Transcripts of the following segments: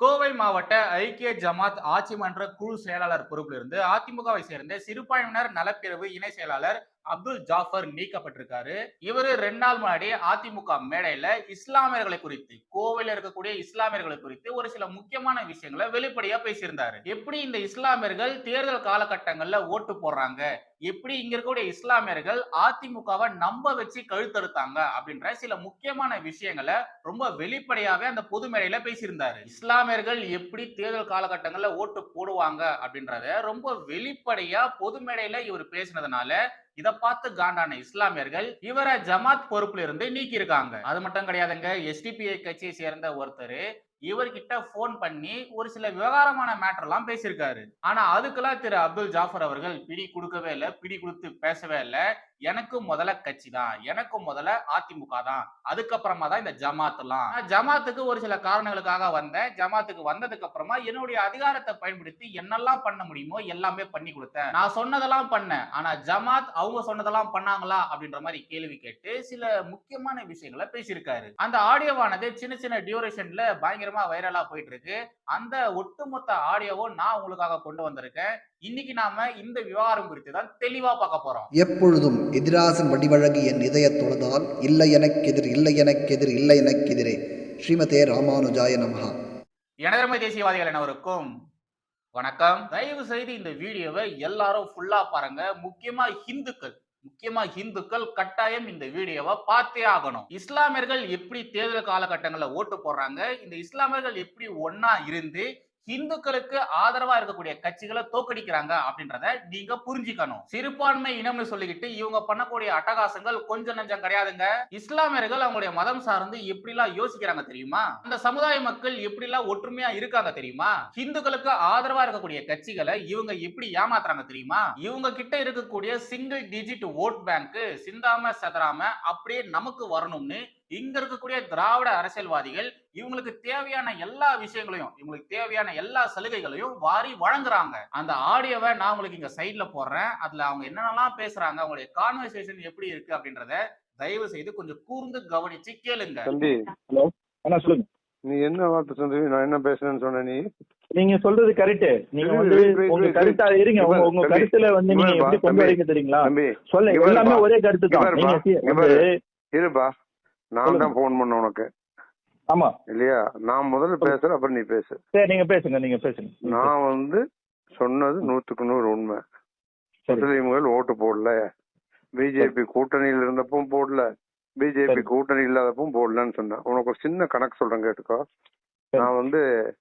கோவை மாவட்ட ஐக்கிய ஜமாத் ஆட்சி மன்ற குழு செயலாளர் பொறுப்பிலிருந்து அதிமுகவை சேர்ந்த சிறுபான்மையினர் நலப்பிரிவு இணை செயலாளர் அப்துல் ஜாஃபர் நீக்கப்பட்டிருக்காரு. இவரு ரெண்டு நாள் முன்னாடி அதிமுக மேடையில இஸ்லாமியர்களை குறித்து கோவில இருக்கக்கூடிய இஸ்லாமியர்களை குறித்து ஒரு சில முக்கியமான விஷயங்களை வெளிப்படையா பேசியிருந்தாரு. எப்படி இந்த இஸ்லாமியர்கள் தேர்தல் காலகட்டங்கள்ல ஓட்டு போடுறாங்க? எப்படி இங்க இருக்கக்கூடிய இஸ்லாமியர்கள் அதிமுகவை நம்ப வச்சு கழுத்தெடுத்தாங்க அப்படின்ற சில முக்கியமான விஷயங்களை ரொம்ப வெளிப்படையாவே அந்த பொது மேடையில பேசியிருந்தாரு. இஸ்லாமியர்கள் எப்படி தேர்தல் காலகட்டங்கள்ல ஓட்டு போடுவாங்க அப்படின்றத ரொம்ப வெளிப்படையா பொது மேடையில இவர் பேசினதுனால இதை பார்த்து காண்டான இஸ்லாமியர்கள் இவரை ஜமாத் பொறுப்புல இருந்து நீக்கி இருக்காங்க அது மட்டும் கிடையாதுங்க எஸ்டிபிஐ கட்சியை சேர்ந்த ஒருத்தர் இவர்கிட்ட போன் பண்ணி ஒரு சில விவகாரமான மேட்டர்லாம் பேசியிருக்காரு. ஆனா அதுக்கெல்லாம் திரு அப்துல் ஜாஃபர் அவர்கள் பிடி கொடுக்கவே இல்லை பிடி கொடுத்து பேசவே இல்லை. எனக்கும் முதல்ல கட்சி தான். எனக்கும் முதல்ல அதிமுக தான். அதுக்கப்புறமா தான் இந்த ஜமாத் எல்லாம். ஜமாத்துக்கு ஒரு சில காரணங்களுக்காக வந்தேன். ஜமாத்துக்கு வந்ததுக்கு அப்புறமா என்னுடைய அதிகாரத்தை பயன்படுத்தி என்னெல்லாம் பண்ண முடியுமோ எல்லாமே பண்ணி கொடுத்தேன். நான் சொன்னதெல்லாம் பண்ணேன். ஆனா ஜமாத் அவங்க சொன்னதெல்லாம் பண்ணாங்களா அப்படின்ற மாதிரி கேள்வி கேட்டு சில முக்கியமான விஷயங்களை பேசியிருக்காரு. அந்த ஆடியோவானது சின்ன சின்ன டியூரேஷன்ல பயங்கரமா வைரலா போயிட்டு இருக்கு. அந்த ஒட்டுமொத்த ஆடியோவும் நான் உங்களுக்காக கொண்டு வந்திருக்கேன். இன்னைக்கு நாம இந்த விவகாரம் குறித்து தான் தெளிவா பார்க்க போறோம். எப்பொழுதும் எதிராசன் வடிவழகு என் இதயத் தொழுதால் இல்லை எனக்கெதிர் இல்லை எனக்கெதிர் இல்லை எனக்கெதிரே ஸ்ரீமதே ராமானுஜாய நமஹா. எனதர்மை தேசியவாதிகள் அனைவருக்கும் வணக்கம். தயவு செய்து இந்த வீடியோவை எல்லாரும் ஃபுல்லா பாருங்க. முக்கியமா ஹிந்துக்கள் முக்கியமா ஹிந்துக்கள் கட்டாயம் இந்த வீடியோவை பார்த்தே ஆகணும். இஸ்லாமியர்கள் எப்படி தேர்தல் காலகட்டங்களில் ஓட்டு போடுறாங்க இந்த இஸ்லாமியர்கள் எப்படி ஒண்ணா இருந்து இந்துக்களுக்கு ஆதரவா இருக்கக்கூடிய கட்சிகளை தோக்கடிக்கிறாங்க அப்படின்றத நீங்க புரிஞ்சுக்கணும். சிறுபான்மை இனம்னு சொல்லிக்கிட்டு இவங்க பண்ணக்கூடிய அட்டகாசங்கள் கொஞ்சம் நஞ்சம் கிடையாதுங்க. இஸ்லாமியர்கள் அவங்களுடைய மதம் சார்ந்து எப்படிலாம் யோசிக்கிறாங்க தெரியுமா? அந்த சமுதாய மக்கள் எப்படிலாம் ஒற்றுமையா இருக்காங்க தெரியுமா? இந்துக்களுக்கு ஆதரவா இருக்கக்கூடிய கட்சிகளை இவங்க எப்படி ஏமாத்துறாங்க தெரியுமா? இவங்க கிட்ட இருக்கக்கூடிய சிங்கிள் டிஜிட் ஓட் பேங்க் சிந்தாம செதறாம அப்படியே நமக்கு வரணும்னு இங்க இருக்கக்கூடிய திராவிட அரசியல்வாதிகள் இவங்களுக்கு தேவையான எல்லா விஷயங்களையும் இவங்களுக்கு தேவையான எல்லா சலுகைகளையும் வாரி வழங்குறாங்க. அந்த ஆடியோவை நான் உங்களுக்கு இங்க சைட்ல போடுறேன். அதுல அவங்க என்னென்னலாம் பேசுறாங்க அவங்களுடைய கான்வர்சேஷன் எப்படி இருக்கு அப்படின்றத தயவு செய்து கொஞ்சம் கூர்ந்து கவனிச்சு கேளுங்க. தம்பி ஹலோ அண்ணா சொல்லுங்க. நீ என்ன வார்த்தை சொன்னது? நான் என்ன பேசுறேன்னு சொன்ன நீ? நீங்க சொல்றது கரெக்ட் நீங்க வந்து உங்க கருத்தா. இருங்க. உங்க கருத்துல வந்து நீங்க எப்படி கொண்டு. வரீங்க தெரியுங்களா? சொல்ல எல்லாமே. ஒரே கருத்து தான். இருப்பா. நான். தான் போன் பண்ண உனக்கு. ஆமா. இல்லையா? நான் முதல்ல பேசுறேன் அப்புறம் நீ பேசு. சரி நீங்க பேசுங்க நீங்க பேசுங்க. நான் வந்து சொன்னது நூத்துக்கு நூறு உண்மை. முஸ்லீம்கள் ஓட்டு போடல. பிஜேபி கூட்டணியில் இருந்தப்பவும் போடல. பிஜேபி. கூட்டணி இல்லாதப்பவும் போடலன்னு சொன்னேன். உனக்கு ஒரு சின்ன கணக்கு சொல்றேன் கேட்டுக்கோ. நான் வந்து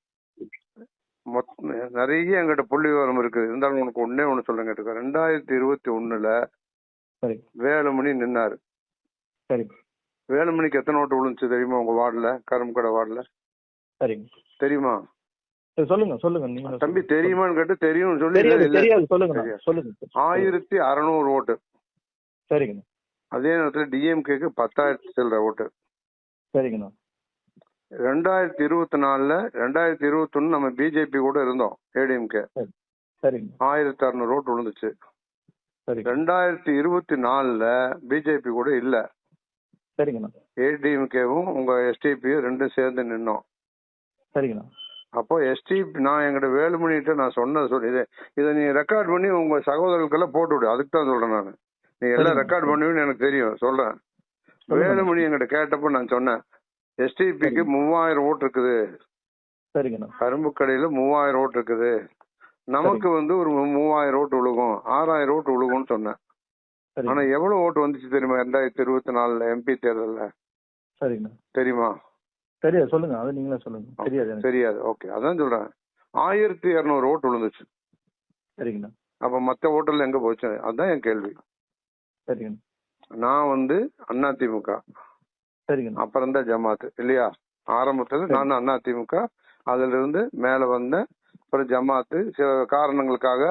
மொத்த நிறைய என்கிட்ட புள்ளி விவரம் இருக்குது. இருந்தாலும் உனக்கு ஒன்னே ஒண்ணு சொல்றேன் கேட்டுக்கோ. ரெண்டாயிரத்தி இருபத்தி ஒண்ணுல வேலுமணி நின்னாரு. வேலுமணிக்கு எத்தனை ஓட்டு விழுந்துச்சு தெரியுமா உங்க வார்டுல? கரும்புக்கடை வார்டுல? சரிங்க தெரியுமா? சொல்லுங்க சொல்லுங்க நீங்க தம்பி தெரியுமான்னு கேட்டு தெரியும் சொல்லி சொல்லுங்க. சொல்லுங்க. ஆயிரத்தி அறுநூறு ஓட்டு. சரிங்கண்ணா. அதே நேரத்துல டிஎம்கேக்கு பத்தாயிரத்தி சில்லற ஓட்டு. சரிங்கண்ணா. ரெண்டாயிரத்தி இருபத்தி நாலுல ரெண்டாயிரத்தி இருபத்தி ஒண்ணு நம்ம பிஜேபி கூட இருந்தோம் ஏடிஎம்கே சரிங்க ஆயிரத்தி அறுநூறு ஓட்டு விழுந்துச்சு. சரிங்க. ரெண்டாயிரத்தி இருபத்தி நாலுல பிஜேபி கூட இல்ல. சரிங்கண்ணா ஏடிஎம்கேவும் உங்க எஸ்டிபியும் ரெண்டும் சேர்ந்து நின்னோம். சரிங்கண்ணா அப்போ எஸ்டிபி நான் எங்கிட்ட வேலுமணிகிட்ட நான் சொன்னது சொல்லி இதை இதை நீ ரெக்கார்ட் பண்ணி உங்க சகோதரர்களுக்கெல்லாம் போட்டு விடு. அதுக்கு தான் சொல்றேன் நான். நீ எல்லாம். ரெக்கார்ட் பண்ணுவீன்னு எனக்கு தெரியும். சொல்றேன். வேலுமணி எங்கிட்ட கேட்டப்போ நான் சொன்னேன். எஸ்டிபிக்கு. மூவாயிரம் ஓட்டு இருக்குது. சரிங்கண்ணா கரும்பு கடையில மூவாயிரம் ஓட்டு இருக்குது. நமக்கு வந்து ஒரு மூவாயிரம் ஓட்டு விழுகும். ஆறாயிரம் ஓட்டு விழுகும்னு சொன்னேன். ஆனா சரிங்க எவ்வளவு ஓட்டு வந்துச்சு தெரியுமா? ரெண்டாயிரத்தி இருபத்தி நாலுல எம்பி தேர்தல்ல. சரிங்கண்ணா தெரியுமா? தெரியாது. சொல்லுங்க. அது நீங்களே சொல்லுங்க. தெரியாது தெரியாது. ஓகே. அதான் சொல்றேன். ஆயிரத்தி இருநூறு ஓட்டு விழுந்துச்சு. சரிங்கண்ணா அப்ப மத்த ஓட்டெல்லாம் எங்க போச்சு? அதான் என் கேள்வி. சரிங்கண்ணா நான் வந்து அதிமுக சரிங்கண்ணா அப்புறம் தான் ஜமாத் இல்லையா? ஆரம்பத்துல. நான் அதிமுக அதுல இருந்து மேல வந்தேன். அப்புறம் ஜமாத்து. சில காரணங்களுக்காக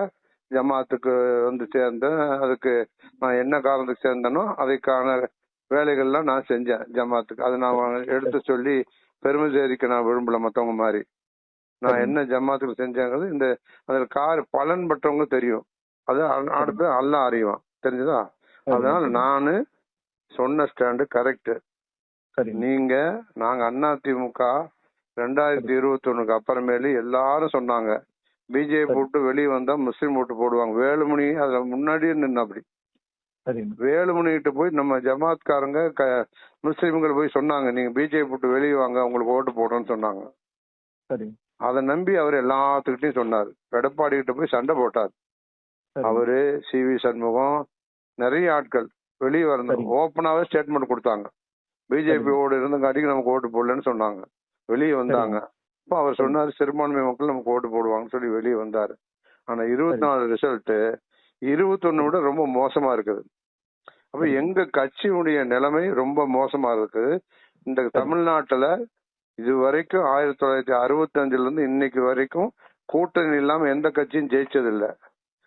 ஜமாத்துக்கு வந்து சேர்ந்தேன் அதுக்கு நான் என்ன காரணத்துக்கு சேர்ந்தனோ அதுக்கான வேலைகள்லாம் நான் செஞ்சேன் ஜமாத்துக்கு. அது நான் எடுத்து சொல்லி பெருமை சேரிக்க நான் விரும்பல மத்தவங்க மாதிரி. நான். என்ன ஜமாத்துக்கு செஞ்சேங்கிறது இந்த அதுல கார் பலன் பட்டவங்க தெரியும். அது அடுத்து அல்ல அறிவான். தெரிஞ்சதா? அதனால நானு சொன்ன ஸ்டாண்டு கரெக்ட் நீங்க நாங்க அதிமுக ரெண்டாயிரத்தி இருபத்தி ஒண்ணுக்கு அப்புறமேலு எல்லாரும் சொன்னாங்க. பிஜேபி. விட்டு வெளியே வந்தா முஸ்லீம் ஓட்டு போடுவாங்க. வேலுமணி அதுல முன்னாடியே நின்று அப்படி வேலுமணிகிட்ட போய் நம்ம ஜமாத்காரங்க க முஸ்லீம்கள் போய் சொன்னாங்க நீங்க பிஜேபி விட்டு வெளியே வாங்க உங்களுக்கு ஓட்டு போடுறோம்னு சொன்னாங்க. அதை நம்பி அவர் எல்லாத்துக்கிட்டையும் சொன்னார். எடப்பாடி கிட்ட போய் சண்டை போட்டார். அவரு சி வி சண்முகம் நிறைய ஆட்கள் வெளியே வரணும். ஓப்பனாவே ஸ்டேட்மெண்ட் கொடுத்தாங்க. பிஜேபியோட இருந்தங்காட்டிக்கு நமக்கு ஓட்டு போடலன்னு சொன்னாங்க. வெளியே வந்தாங்க. அப்போ அவர் சொன்னாரு சிறுபான்மை மக்கள் நமக்கு ஓட்டு போடுவாங்கன்னு சொல்லி வெளியே வந்தாரு. ஆனா இருபத்தி. நாலு ரிசல்ட் இருபத்தொன்னு விட ரொம்ப மோசமா இருக்குது. அப்ப. எங்க கட்சியுடைய நிலைமை ரொம்ப மோசமா இருக்குது. இந்த தமிழ்நாட்டுல இது வரைக்கும் ஆயிரத்தி தொள்ளாயிரத்தி அறுபத்தி அஞ்சுல இருந்து இன்னைக்கு வரைக்கும் கூட்டணி இல்லாம எந்த கட்சியும் ஜெயிச்சது இல்ல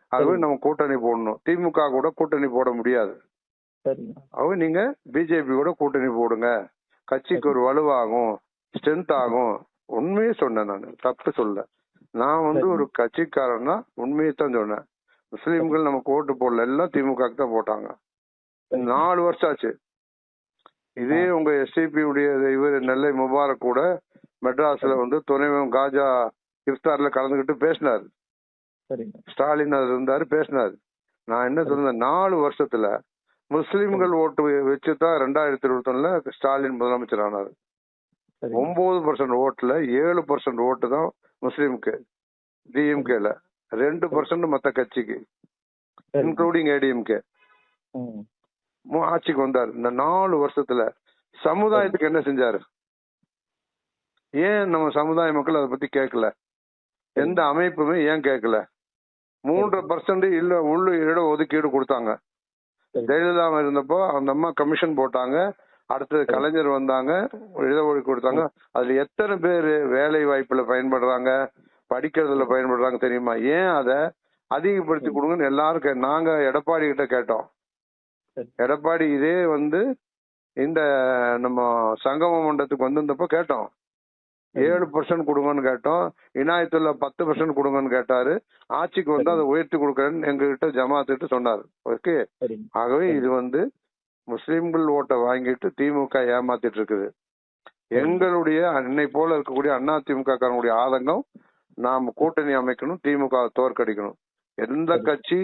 சரி. நம்ம கூட்டணி போடணும். திமுக கூட கூட்டணி போட முடியாது. ஆகவே நீங்க பிஜேபி கூட கூட்டணி போடுங்க. கட்சிக்கு ஒரு வலுவாகும் ஸ்ட்ரென்த் ஆகும். உண்மையே சொன்னேன் நான். தப்பு சொல்ல. நான் வந்து. ஒரு கட்சிக்காரன்னா உண்மையை தான் சொன்னேன். முஸ்லீம்கள் நமக்கு ஓட்டு போடல எல்லாம் திமுக தான் போட்டாங்க. நாலு வருஷம் ஆச்சு. இதே உங்க எஸ்டிபி உடைய இவர் நெல்லை முபாரக் கூட மெட்ராஸ்ல வந்து துணைவன் காஜா இஃப்தார்ல கலந்துக்கிட்டு பேசினார். ஸ்டாலின் அது இருந்தாரு பேசினார். நான் என்ன சொன்னேன் நாலு வருஷத்துல முஸ்லிம்கள் ஓட்டு வச்சு தான் ரெண்டாயிரத்தி இருபத்தி ஒண்ணுல ஸ்டாலின் முதலமைச்சர் ஆனார். ஒன்பது பர்சன்ட் ஓட்டுல ஏழு பர்சன்ட் ஓட்டு தான் முஸ்லீமுக்கு டிஎம்கேல ரெண்டு பர்சன்ட் மத்த கட்சிக்கு. Including ADMK. ஆட்சிக்கு வந்தார். இந்த நாலு வருஷத்துல சமுதாயத்துக்கு என்ன செஞ்சாரு? ஏன் நம்ம சமுதாய மக்கள் அதை பத்தி கேட்கல எந்த அமைப்புமே ஏன் கேட்கல மூன்றரை பர்சன்ட் இல்ல உள்ள இட ஒதுக்கீடு கொடுத்தாங்க. ஜெயலலிதா இருந்தப்போ அந்த அம்மா கமிஷன் போட்டாங்க. அடுத்தது கலைஞர் வந்தாங்க ஒதுக்கீடு கொடுத்தாங்க. அதுல எத்தனை பேர் வேலை வாய்ப்புல பயன்படுறாங்க படிக்கிறதுல பயன்படுறாங்க தெரியுமா? ஏன் அதை அதிகப்படுத்தி கொடுங்கன்னு எல்லாரும் நாங்க எடப்பாடி கிட்ட கேட்டோம். எடப்பாடி இதே வந்து இந்த நம்ம சங்கம மண்டலத்துக்கு வந்திருந்தப்போ கேட்டோம். ஏழு பர்சன்ட் கொடுங்கன்னு கேட்டோம். இனாயத்துல பத்து பர்சன்ட் கொடுங்கன்னு கேட்டாரு. ஆட்சிக்கு வந்து அதை உயர்த்தி கொடுக்கறேன்னு எங்ககிட்ட ஜமாத்துட்டு சொன்னாரு. ஓகே? ஆகவே இது வந்து முஸ்லிம்கள் ஓட்டை வாங்கிட்டு திமுக ஏமாத்திட்டு இருக்குது எங்களுடைய அன்னை போல இருக்கக்கூடிய அண்ணா திமுக காரனுடைய ஆதங்கம் நாம கூட்டணி அமைக்கணும் திமுக தோற்கடிக்கணும். எந்த கட்சி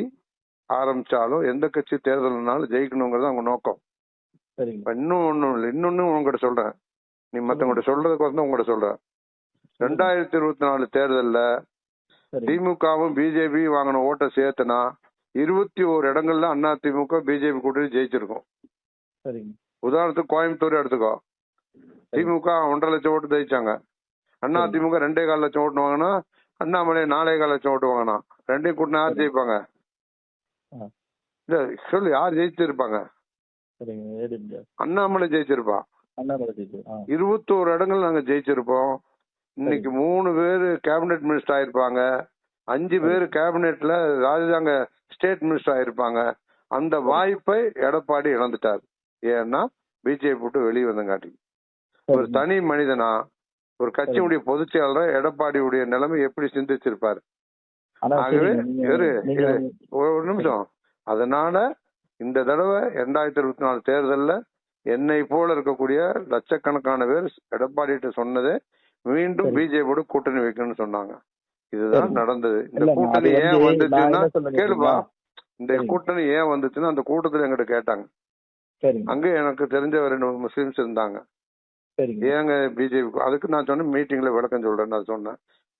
ஆரம்பிச்சாலும் எந்த கட்சி தேர்தல்னாலும் ஜெயிக்கணுங்கிறது அவங்க நோக்கம். இன்னும் ஒண்ணும் இல்லை இன்னொன்னு உங்ககிட்ட சொல்றேன். நீ மத்தவங்ககிட்ட சொல்றதுக்கு வந்து உங்ககிட்ட சொல்றேன். ரெண்டாயிரத்தி இருபத்தி நாலு தேர்தல்ல திமுகவும் பிஜேபி வாங்கின ஓட்டை சேர்த்துனா இருபத்தி ஓரு இடங்கள்ல அண்ணா திமுக பிஜேபி கூட்டணி ஜெயிச்சிருக்கும். சரிங்க. உதாரணத்துக்கு கோயம்புத்தூர் எடுத்துக்கோ. திமுக ஒன்றரை லட்சம் ஓட்டு ஜெயிச்சாங்க. அண்ணா. திமுக ரெண்டே கால் லட்சம் ஓட்டு வாங்கினா அண்ணாமலை நாலே கால் லட்சம் ஓட்டு வாங்கினா ரெண்டையும் கூட்டினா யார். ஜெயிப்பாங்க. இல்ல சொல்லு யார் ஜெயிச்சிருப்பாங்க? அண்ணாமலை ஜெயிச்சிருப்பான் அண்ணாமலை ஜெயிச்சு ஆ. இருபத்தோரு இடங்கள் நாங்க ஜெயிச்சிருப்போம். இன்னைக்கு மூணு பேர் கேபினெட் மினிஸ்டர் ஆயிருப்பாங்க. அஞ்சு பேர் கேபினெட்ல ராஜாங்க ஸ்டேட் மினிஸ்டர் ஆயிருப்பாங்க. அந்த வாய்ப்பை எடப்பாடி இழந்துட்டார். ஏன்னா பிஜேபி விட்டு வெளியே வந்தங்காட்டி ஒரு. தனி மனிதனா ஒரு கட்சியுடைய பொதுச் செயலாளர் எடப்பாடியுடைய நிலைமை எப்படி சிந்திச்சிருப்பாரு ஆகவே. ஒரு நிமிஷம் அதனால இந்த தடவை ரெண்டாயிரத்தி இருபத்தி நாலு தேர்தல்ல என்னை போல இருக்கக்கூடிய லட்சக்கணக்கான பேர் எடப்பாடிட்ட சொன்னதே மீண்டும். பிஜேபியோட கூட்டணி வைக்கணும்னு சொன்னாங்க இதுதான். நடந்தது இந்த கூட்டணி ஏன் வந்து வந்துச்சுன்னா கேளுப்பா? இந்த. கூட்டணி ஏன் வந்துச்சுன்னா அந்த கூட்டத்துல எங்கிட்ட கேட்டாங்க அங்க எனக்கு தெரிஞ்ச ரெண்டு முஸ்லிம்ஸ் இருந்தாங்க. ஏங்க பிஜேபி அதுக்கு நான் சொன்னேன் மீட்டிங்ல விளக்கம் சொல்றேன் நான் சொன்னேன்.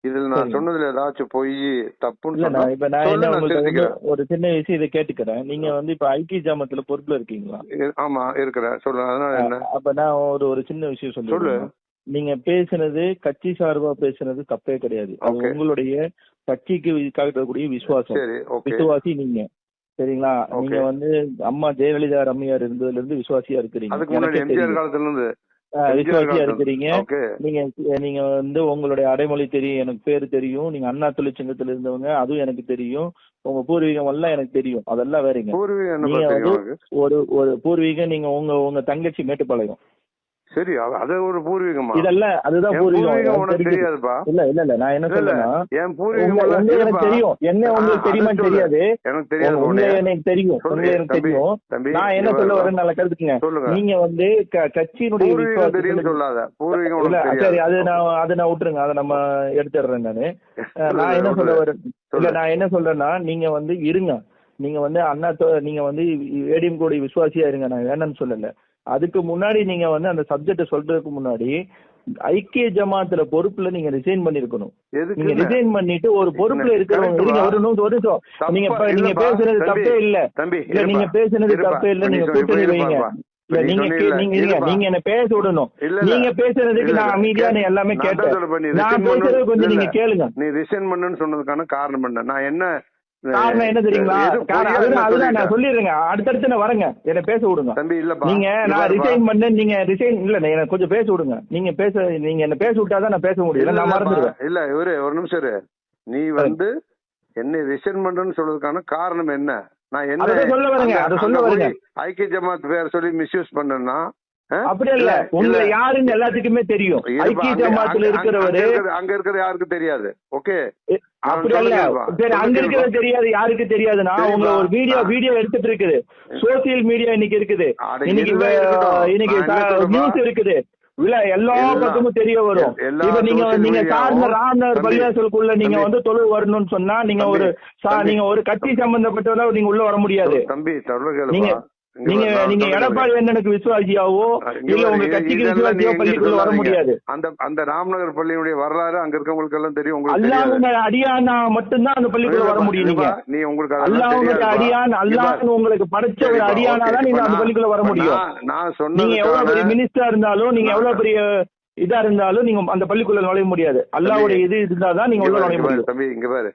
இதுல நான். சொன்னதுல ஏதாச்சும் பொய் தப்புன்னு இப்ப நான். ஒரு சின்ன விஷயம் இதை கேட்டுக்கிறேன். நீங்க வந்து இப்ப ஐக்கிய ஜாமத்துல பொறுப்புல இருக்கீங்களா? ஆமா இருக்கிறேன். சொல்லு அதனால என்ன? அப்ப நான் ஒரு ஒரு சின்ன விஷயம் சொல்லு. சொல்லு. நீங்க பேசுனது கட்சி சார்பா பேசுனது தப்பே கிடையாது. உங்களுடைய கட்சிக்கு காட்டக்கூடிய விசுவாசம். விசுவாசி நீங்க. சரிங்களா. நீங்க வந்து அம்மா ஜெயலலிதா ரம்மையார் இருந்ததுல இருந்து விசுவாசியா இருக்கிறீங்க. அதுக்கு முன்னாடி எம்ஜிஆர். காலத்துல இருந்து விசுவாசியா இருக்கிறீங்க. நீங்க நீங்க வந்து உங்களுடைய அடைமொழி தெரியும் எனக்கு பேரு தெரியும். நீங்க அண்ணா தொழிற்சங்கத்துல இருந்தவங்க அதுவும் எனக்கு தெரியும். உங்க பூர்வீகம் எல்லாம் எனக்கு தெரியும். அதெல்லாம் வேறங்க. நீங்க வந்து ஒரு ஒரு பூர்வீகம் நீங்க உங்க உங்க தங்கச்சி மேட்டுப்பாளையம். சரி அது- ஒரு பூர்வீகமா? இதெல்லாம் அதுதான் பூர்வீகம். உனக்கு தெரியுது. தெரியாதுப்பா. இல்ல இல்ல இல்ல நான் என்ன இல்ல, இல்ல. சொல்றேன்னா என் பூர்வீகம் எனக்கு. தெரியும். என்ன உங்களுக்கு சொல்லு. தெரியாது. எனக்கு தெரியாது. எனக்கு தெரியும். எனக்கு தெரியும். நான் என்ன சொல்ல வா. வரேன்னு நல்லா கருத்துக்குங்க. நீங்க வந்து கட்சியினுடைய பூர்வீகம் தெரியும் சொல்லாத. பூர்வீகம் இல்ல சரி அது நான் அதை நான் விட்டுருங்க. அதை நம்ம எடுத்துடுறேன் நானு. நான் என்ன சொல்ல வரேன்? இல்ல. நான் என்ன சொல்றேன்னா நீங்க வந்து இருங்க. நீங்க வந்து அண்ணா நீங்க வந்து ஏடிஎம் கோடி விசுவாசியா இருங்க. நான் வேணும்னு சொல்லல. அதுக்கு முன்னாடி நீங்க வந்து அந்த சப்ஜெக்ட சொல்றதுக்கு முன்னாடி ஐக்கிய ஜமாத்துல பொறுப்புல நீங்க ரிசைன் பண்ணிருக்கணும் நீங்க ரிசைன் பண்ணிட்டு ஒரு பொறுப்புல? இருக்கிறவங்க. ஒரு நிமிஷம் நீங்க நீங்க பேசுறது தப்பே இல்ல இல்ல நீங்க. பேசுனது. தப்பே இல்ல நீங்க கூட்டணி வைங்க நீங்க நீங்க. நீங்க என்ன பேச விடணும். நீங்க பேசுறதுக்கு நான். அமைதியா எல்லாமே கேட்டேன் நான் பேசுறது கொஞ்சம் நீங்க கேளுங்க நீ ரிசைன் பண்ணுன்னு சொன்னதுக்கான காரணம் என்ன நான் என்ன காரணம் என்ன தெரியுங்களா? அதுதான் நான். சொல்லிடுறேங்க. அடுத்தடுத்து நான் வரேங்க. என்ன பேச விடுங்க. தம்பி இல்லப்பா நீங்க நான். ரிசைன் பண்ண நீங்க ரிசைன் இல்ல எனக்கு கொஞ்சம் பேச விடுங்க. நீங்க பேச நீங்க என்ன பேச விட்டாதான் நான் பேச முடியும். இல்ல நான். மறந்துடுவேன். இல்ல இவரு ஒரு நிமிஷம் இரு. நீ வந்து என்னை ரிசைன் பண்றேன்னு சொல்றதுக்கான காரணம் என்ன? நான் என்ன சொல்ல வரேங்க, அதை சொல்ல வரேங்க. ஐக்கிய ஜமாத் பேர் சொல்லி மிஸ்யூஸ் பண்ணனா அப்படி இல்ல. உங்களை யாருன்னு எல்லாத்துக்குமே தெரியும். ஐக்கிய ஜமாத்துல இருக்கிறவரு. அங்க இருக்கிற யாருக்கும் தெரியாது? ஓகே? அப்படி சொல்லுங்கப்பா. சரி அங்க இருக்கிறது தெரியாது யாருக்கு தெரியாதுன்னா. உங்க ஒரு வீடியோ. வீடியோ எடுத்துட்டு இருக்குது. சோசியல் மீடியா இன்னைக்கு இருக்குது. இன்னைக்கு. இன்னைக்கு நியூஸ் இருக்குது. இல்ல எல்லா. பக்கமும் தெரிய வரும். இப்ப நீங்க நீங்க சார்ந்த தம்பி, பள்ளிவாசலுக்குள்ள நீங்க. வந்து தொழில் வரணும்னு சொன்னா நீங்க ஒரு. நீங்க ஒரு கட்சி சம்பந்தப்பட்டவரா நீங்க உள்ள வர முடியாது. தம்பி நீங்க நீங்க நீங்க எடப்பாடி வேந்தனுக்கு விசுவாசியாவோ இல்ல உங்க கட்சிக்கு விசுவாசியோ பள்ளிக்குள்ள வர. முடியாது. அந்த அந்த ராம்நகர் பள்ளியினுடைய வரலாறு அங்க இருக்கவங்களுக்கு எல்லாம் தெரியும் உங்களுக்கு அல்லாஹ் அடியானா மட்டும்தான் அந்த பள்ளிக்குள்ள வர முடியும் நீங்க. நீ உங்களுக்கு அல்லாஹ்வுடைய தெரியாதுப்பா. அடியான் அல்லாஹ். உங்களுக்கு படைச்ச ஒரு அடியானா. தான் நீங்க அந்த பள்ளிக்குள்ள வர முடியும். நான் நான் நீங்க எவ்வளவு பெரிய மினிஸ்டரா இருந்தாலும் நீங்க எவ்வளவு பெரிய இதா இருந்தாலும் நீங்க அந்த பள்ளிக்குள்ள நுழைய முடியாது. அல்லாஹ்வுடைய இது இருந்தாதான் நீங்க உள்ள நுழைய முடியும். தம்பி இங்க பாரு.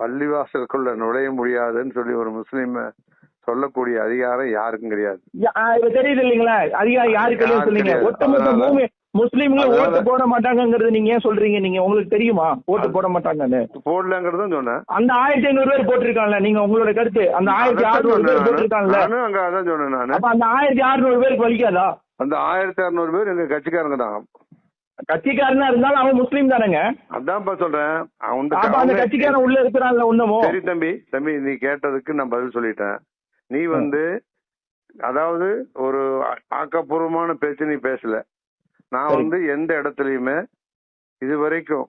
பள்ளிவாசலுக்குள்ள நுழைய முடியாதுன்னு சொல்லி ஒரு முஸ்லீம் சொல்லக்கூடிய அதிகாரம் யாருக்கும் கிடையாது. தெரியுது இல்லைங்களா? அதிகாரி யாருக்கு யாருக்கு சொன்னீங்க. ஒட்டுமொத்த முஸ்லீம்கள் ஓட்டு போட மாட்டாங்கங்கிறது நீங்க ஏன் சொல்றீங்க? நீங்க உங்களுக்கு தெரியுமா? ஓட்டு போட மாட்டாங்கன்னு. போடலங்கிறதும் சொன்னேன். அந்த ஆயிரத்தி ஐநூறு பேர் போட்டிருக்காங்கல்ல நீங்க உங்களோட கருத்து. அந்த ஆயிரத்தி அறுநூறு பேர். போட்டிருக்காங்கல்ல. அங்க அதான் சொன்னேன் நானு. அப்ப அந்த ஆயிரத்தி அறுநூறு பேருக்கு வலிக்காதா? அந்த ஆயிரத்தி அறுநூறு பேர் எங்க கட்சிக்காரங்க தான். கட்சிக்காரனா இருந்தாலும் அவன் முஸ்லீம் தானேங்க? அதான்ப்பா சொல்றேன். அவன் அந்த கட்சிக்காரன் உள்ள இருக்கிறான்ல உன்னமும் சரி தம்பி தம்பி நீ கேட்டதுக்கு நான் பதில் சொல்லிட்டேன். நீ வந்து அதாவது ஒரு ஆக்கப்பூர்வமான பேச்சு நீ பேசல. நான். வந்து எந்த இடத்துலயுமே இது வரைக்கும்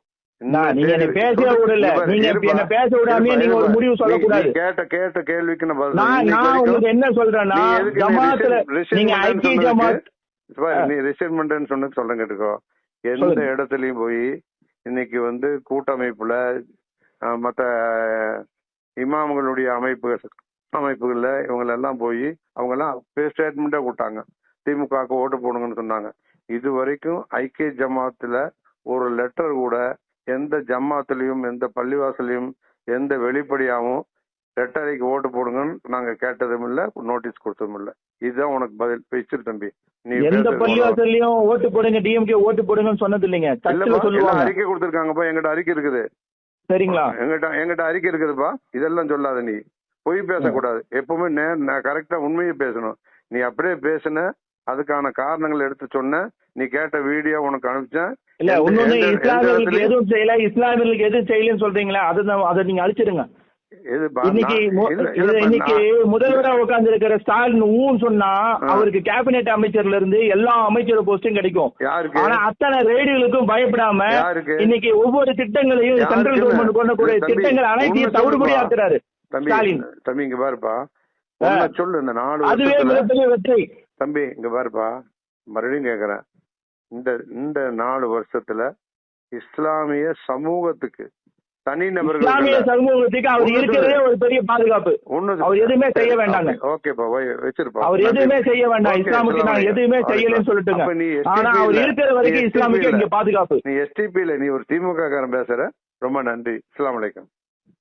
கேட்ட கேட்ட கேள்விக்கு என்ன சொல்றேன்னா நீ எதுக்கு நீ ஜமாத்துல resign- resign நீங்க பண்றேன்னு ஐக்கிய சொன்னதுக்கு- ஜமாத் பாரு, ஆ. நீ ரிசைன் பண்றேன்னு சொன்னது சொல்றேன் கேட்டுக்கோ. எந்த. இடத்துலயும் போய் இன்னைக்கு வந்து கூட்டமைப்புல மத்த இமாம்களுடைய அமைப்புகள் அமைப்புகள்ல இவங்க எல்லாம் போய் அவங்க எல்லாம் ஸ்டேட்மெண்டா கொடுத்தாங்க திமுகவுக்கு ஓட்டு போடுங்கன்னு சொன்னாங்க. இது வரைக்கும் ஐக்கிய ஜமாத்துல ஒரு லெட்டர் கூட எந்த ஜமாத்துலயும் எந்த பள்ளிவாசலையும் எந்த வெளிப்படையாவும் ரெட்டரைக்கு ஓட்டு போடுங்கன்னு நாங்க கேட்டதும் இல்ல நோட்டீஸ் கொடுத்ததும் இல்ல. இதுதான் உனக்கு பதில். பேச்சு தம்பி. நீ எந்த பள்ளிவாசல்லையும் ஓட்டு போடுங்க டிஎம்கே ஓட்டு போடுங்கன்னு சொன்னது இல்லைங்க அறிக்கை கொடுத்திருக்காங்கப்பா. எங்கிட்ட அறிக்கை இருக்குது. சரிங்களா? எங்கிட்ட எங்கிட்ட அறிக்கை இருக்குதுப்பா. இதெல்லாம் சொல்லாத நீ. பொய் பேசக்கூடாது. எப்பவுமே நே- நான் கரெக்டா உண்மையை பேசணும். நீ அப்படியே பேசுன அதுக்கான காரணங்கள் எடுத்து சொன்ன நீ கேட்ட வீடியோ உனக்கு அனுப்பிச்சேன். இல்ல எந்த இஸ்லாமியர்களுக்கு எதுவும் செய்யல. இஸ்லாமியர்களுக்கு எதுவும் செய்யலன்னு சொல்றீங்களா அதை அதை நீங்க அழிச்சிடுங்க. எதுப்பா? இன்னைக்கு முதல்வரா உட்கார்ந்து இருக்கிற ஸ்டாலின் ஊன்னு சொன்னா. அவருக்கு கேபினெட் அமைச்சர்ல இருந்து எல்லா அமைச்சர் போஸ்டும் கிடைக்கும். யாருக்கு? ஆனா அத்தனை ரெய்டுகளுக்கும் பயப்படாம இன்னைக்கு ஒவ்வொரு திட்டங்களையும் சென்ட்ரல்? கவர்மெண்ட் கொண்டு கூடிய தம்பி, திட்டங்கள் அனைத்தையும். தவிடுபடி ஆக்குறாரு தம்பி. தம்பி இங்க பாருப்பா. சொல்லு இந்த நாலு வருஷத்துல. தம்பி இங்க பாருப்பா. மறுபடியும் கேக்குறேன். இந்த இந்த நாலு வருஷத்துல இஸ்லாமிய சமூகத்துக்கு தனிநபர்கள் இஸ்லாமிய சமூகத்துக்கு அவர் இருக்கிறதே ஒரு பெரிய பாதுகாப்பு. அவர் எதுவுமே செய்ய வேண்டாங்க. ஓகேப்பா வச்சிருப்பா. அவர் எதுவுமே செய்ய வேண்டாம். இஸ்லாமுக்கு நான். எதுவுமே செய்யலன்னு சொல்லிட்டுங்க. நீ ஆனா அவர் இருக்கிற வரைக்கும் இஸ்லாமுக்கு இங்க பாதுகாப்பு. நீ எஸ்டிபில நீ ஒரு திமுக காரன் பேசுற. ரொம்ப நன்றி. அலைக்கும்.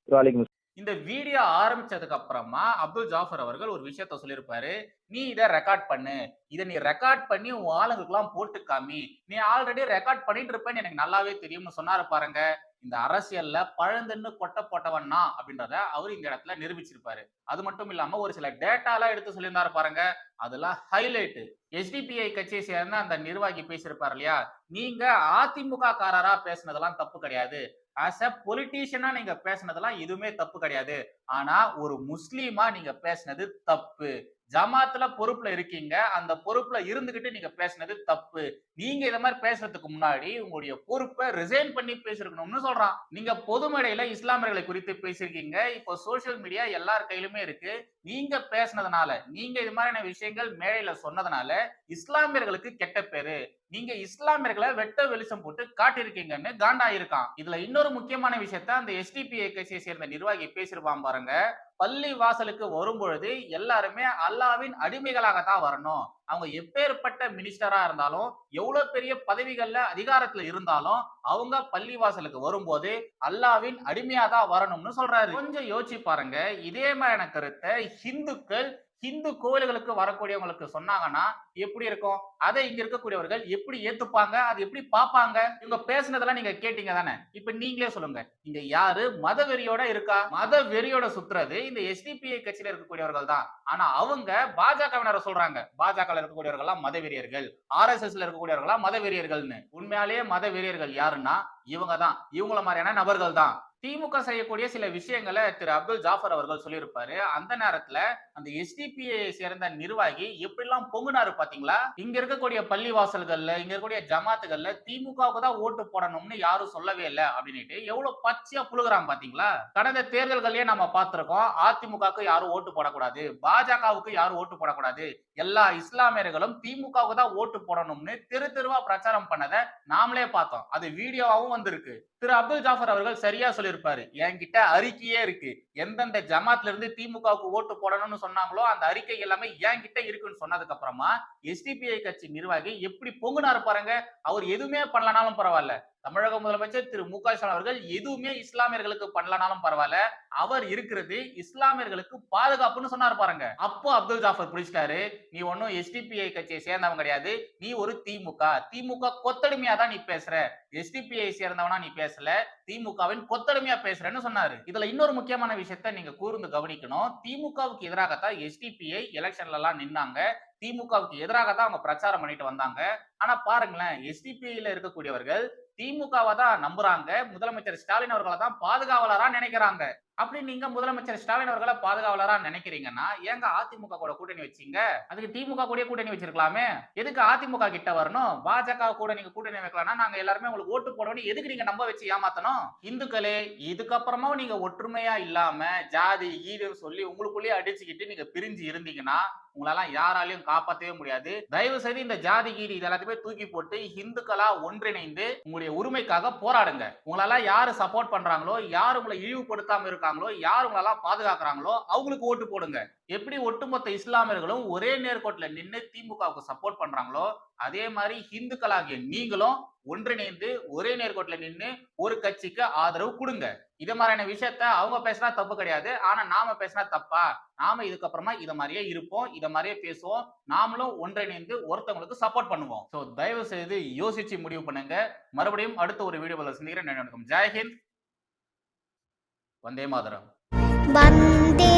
வாலிக்கும் இந்த வீடியோ ஆரம்பிச்சதுக்கு அப்புறமா அப்துல் ஜாஃபர் அவர்கள் ஒரு விஷயத்த சொல்லியிருப்பாரு. நீ இதை ரெக்கார்ட் பண்ணு. இதை நீ ரெக்கார்ட் பண்ணி உன் ஆளுங்களுக்குலாம் போட்டு காமி. நீ ஆல்ரெடி ரெக்கார்ட் பண்ணிட்டு இருப்பேன்னு எனக்கு நல்லாவே தெரியும்னு சொன்னாரு பாருங்க. இந்த அரசியல்ல பழந்தென்னு கொட்ட போட்டவன்னா அப்படின்றத அவர் இந்த இடத்துல நிரூபிச்சிருப்பாரு. அது மட்டும் இல்லாம ஒரு சில டேட்டாலாம் எடுத்து சொல்லியிருந்தாரு பாருங்க. அதெல்லாம் ஹைலைட் எஸ்டிபிஐ கட்சியை சேர்ந்த அந்த நிர்வாகி பேசியிருப்பார் இல்லையா? நீங்க அதிமுக காரரா பேசுனதெல்லாம் தப்பு கிடையாது. ஆஸ் அ பொலிட்டீஷியனா நீங்க பேசினதெல்லாம் எதுவுமே தப்பு கிடையாது. ஆனா ஒரு முஸ்லீமா நீங்க பேசுனது தப்பு. ஜமாத்துல பொறுப்புல இருக்கீங்க. அந்த பொறுப்புல இருந்துகிட்டு நீங்க பேசுனது தப்பு. நீங்க இத மாதிரி பேசுறதுக்கு முன்னாடி உங்களுடைய பொறுப்பை ரிசைன் பண்ணி பேசிருக்கணும்னு சொல்றான். நீங்க பொது மேடையில இஸ்லாமியர்களை குறித்து பேசியிருக்கீங்க. இப்போ சோசியல் மீடியா எல்லார் கையிலுமே இருக்கு. நீங்க பேசுனதுனால நீங்க இது மாதிரியான விஷயங்கள் மேடையில சொன்னதுனால இஸ்லாமியர்களுக்கு கெட்ட பேரு. நீங்க இஸ்லாமியர்களை வெட்ட வெளிச்சம் போட்டு காட்டியிருக்கீங்கன்னு காண்டா இருக்கான் இதுல இன்னொரு முக்கியமான விஷயத்த அந்த எஸ்டிபிஐ கட்சியை சேர்ந்த நிர்வாகி பேசிருப்பான் பாருங்க. பள்ளி வாசலுக்கு வரும்பொழுது எல்லாருமே அல்லாவின் அடிமைகளாக தான் வரணும். அவங்க எப்பேற்பட்ட மினிஸ்டரா இருந்தாலும் எவ்வளவு பெரிய பதவிகள்ல அதிகாரத்துல இருந்தாலும் அவங்க பள்ளி வாசலுக்கு வரும்போது அல்லாவின் அடிமையா தான் வரணும்னு சொல்றாரு. கொஞ்சம் யோசிச்சு பாருங்க. இதே மாதிரியான கருத்தை ஹிந்துக்கள் ஹிந்து கோவில்களுக்கு வரக்கூடியவங்களுக்கு சொன்னாங்கன்னா எப்படி இருக்கும்? அதை இங்க இருக்கக்கூடியவர்கள் எப்படி ஏத்துப்பாங்க? அது எப்படி பார்ப்பாங்க இவங்க பேசுனதெல்லாம் நீங்க கேட்டீங்க தானே? இப்ப நீங்களே சொல்லுங்க. இங்க யாரு? மத வெறியோட இருக்கா? மத வெறியோட சுத்துறது இந்த எஸ்டிபிஐ கட்சியில இருக்கக்கூடியவர்கள் தான். ஆனா அவங்க பாஜகவினரை சொல்றாங்க. பாஜக இருக்கக்கூடியவர்கள் மத வெறியர்கள் ஆர் எஸ் எஸ்ல இருக்கக்கூடியவர்களா மத வெறியர்கள்னு உண்மையாலேயே மத வெறியர்கள் யாருன்னா இவங்க தான். இவங்கள மாதிரியான நபர்கள் தான். திமுக செய்யக்கூடிய சில விஷயங்களை திரு அப்துல் ஜாஃபர் அவர்கள் சொல்லியிருப்பாரு. அந்த நேரத்துல அந்த எஸ்டிபிஐ சேர்ந்த நிர்வாகி எப்படிலாம் பொங்குனாரு பாத்தீங்களா? இங்க இருக்கக்கூடிய பள்ளி வாசல்கள்ல இங்க இருக்கக்கூடிய ஜமாத்துகள்ல திமுகவுக்கு தான் ஓட்டு போடணும்னு யாரும் சொல்லவே இல்லை அப்படின்னுட்டு எவ்வளவு பச்சையா புழுகுறாங்க பாத்தீங்களா? கடந்த தேர்தல்கள்லயே நம்ம பார்த்திருக்கோம் அதிமுகவுக்கு யாரும் ஓட்டு போடக்கூடாது பாஜகவுக்கு யாரும் ஓட்டு போடக்கூடாது. எல்லா இஸ்லாமியர்களும் திமுகவுக்கு தான் ஓட்டு போடணும்னு தெரு தெருவா பிரச்சாரம் பண்ணதை நாமளே பார்த்தோம். அது வீடியோவாவும் வந்திருக்கு. திரு அப்துல் ஜாஃபர் அவர்கள் சரியா இருப்பாரு என்கிட்ட அறிக்கையே இருக்கு. எந்தெந்த ஜமாத்ல இருந்து திமுகவுக்கு ஓட்டு போடணும்னு சொன்னாங்களோ அந்த அறிக்கை எல்லாமே என்கிட்ட இருக்குன்னு சொன்னதுக்கு அப்புறமா எஸ்டிபிஐ கட்சி நிர்வாகி எப்படி பொங்குனாரு பாருங்க. அவர் எதுவுமே பண்ணலனாலும் பரவாயில்ல. தமிழக முதலமைச்சர் திரு மு க ஸ்டாலின் அவர்கள் எதுவுமே இஸ்லாமியர்களுக்கு பண்ணலனாலும் பரவாயில்ல. அவர் இருக்கிறது இஸ்லாமியர்களுக்கு பாதுகாப்புன்னு சொன்னார் பாருங்க. அப்போ அப்துல் ஜாஃபர் பிடிச்சிட்டாரு நீ ஒன்னும் எஸ்டிபிஐ கட்சியை சேர்ந்தவன் கிடையாது நீ ஒரு திமுக திமுக கொத்தடிமையா தான் நீ பேசுற. எஸ்டிபிஐ சேர்ந்தவனா நீ பேசல திமுகவின் கொத்தடிமையா பேசுறேன்னு சொன்னாரு. இதுல இன்னொரு முக்கியமான விஷயத்த நீங்க கூர்ந்து கவனிக்கணும். திமுகவுக்கு எதிராகத்தான் எஸ்டிபிஐ எலெக்ஷன்ல எல்லாம் நின்னாங்க. திமுகவுக்கு எதிராக தான் அவங்க பிரச்சாரம் பண்ணிட்டு வந்தாங்க. ஆனா பாருங்களேன் எஸ்டிபிஐல இருக்கக்கூடியவர்கள் திமுகவை தான் நம்புறாங்க. முதலமைச்சர் ஸ்டாலின் அவர்களை தான் பாதுகாவலரா நினைக்கிறாங்க. அப்படி நீங்க முதலமைச்சர் ஸ்டாலின் அவர்களை பாதுகாவலரா நினைக்கிறீங்கன்னா ஏங்க அதிமுக கூட கூட்டணி வச்சீங்க? அதுக்கு திமுக கூட கூட்டணி வச்சிருக்கலாமே? எதுக்கு அதிமுக கிட்ட வரணும்? பாஜக கூட நீங்க கூட்டணி வைக்கலாம்னா நாங்க எல்லாருமே உங்களுக்கு ஓட்டு போடணும் எதுக்கு நீங்க நம்ப வச்சு ஏமாத்தணும்? இந்துக்களே இதுக்கப்புறமா நீங்க ஒற்றுமையா இல்லாம ஜாதி ஈடுன்னு சொல்லி உங்களுக்குள்ளேயே அடிச்சுக்கிட்டு நீங்க பிரிஞ்சு இருந்தீங்கன்னா உங்களெல்லாம் யாராலையும் காப்பாற்றவே முடியாது. தயவு செய்து இந்த ஜாதி கீதி இது எல்லாத்தையுமே தூக்கி போட்டு இந்துக்களா ஒன்றிணைந்து உங்களுடைய உரிமைக்காக போராடுங்க. உங்களெல்லாம் யாரு சப்போர்ட் பண்றாங்களோ யார் உங்களை இழிவுபடுத்தாம இருக்காங்களோ யார் உங்களெல்லாம் பாதுகாக்கிறாங்களோ அவங்களுக்கு ஓட்டு போடுங்க. எப்படி ஒட்டுமொத்த இஸ்லாமியர்களும் ஒரே நேர்கோட்டில் நின்று திமுகவுக்கு சப்போர்ட் பண்றாங்களோ அதே மாதிரி இந்துக்களாகிய நீங்களும் ஒன்றிணைந்து ஒரே நேர்கோட்டில் நின்று ஒரு கட்சிக்கு ஆதரவு கொடுங்க. இது மாதிரியான விஷயத்த அவங்க பேசினா தப்பு கிடையாது. ஆனா நாம பேசினா தப்பா? நாம இதுக்கப்புறமா இதை மாதிரியே இருப்போம் இதை மாதிரியே பேசுவோம். நாமளும் ஒன்றிணைந்து ஒருத்தவங்களுக்கு சப்போர்ட் பண்ணுவோம். ஸோ தயவு செய்து யோசிச்சு முடிவு பண்ணுங்க. மறுபடியும் அடுத்த ஒரு வீடியோவில் சந்திக்கிறேன். நன்றி வணக்கம். ஜெய்ஹிந்த் வந்தே மாதரம். வந்தே